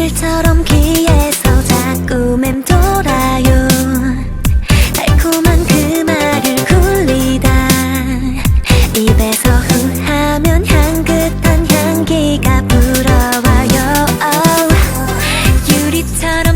이슬처럼 귀에서 자꾸 맴돌아요. 달콤한 그 말을 굴리다. 입에서 후하면 향긋한 향기가 불어와요. oh, 유리처럼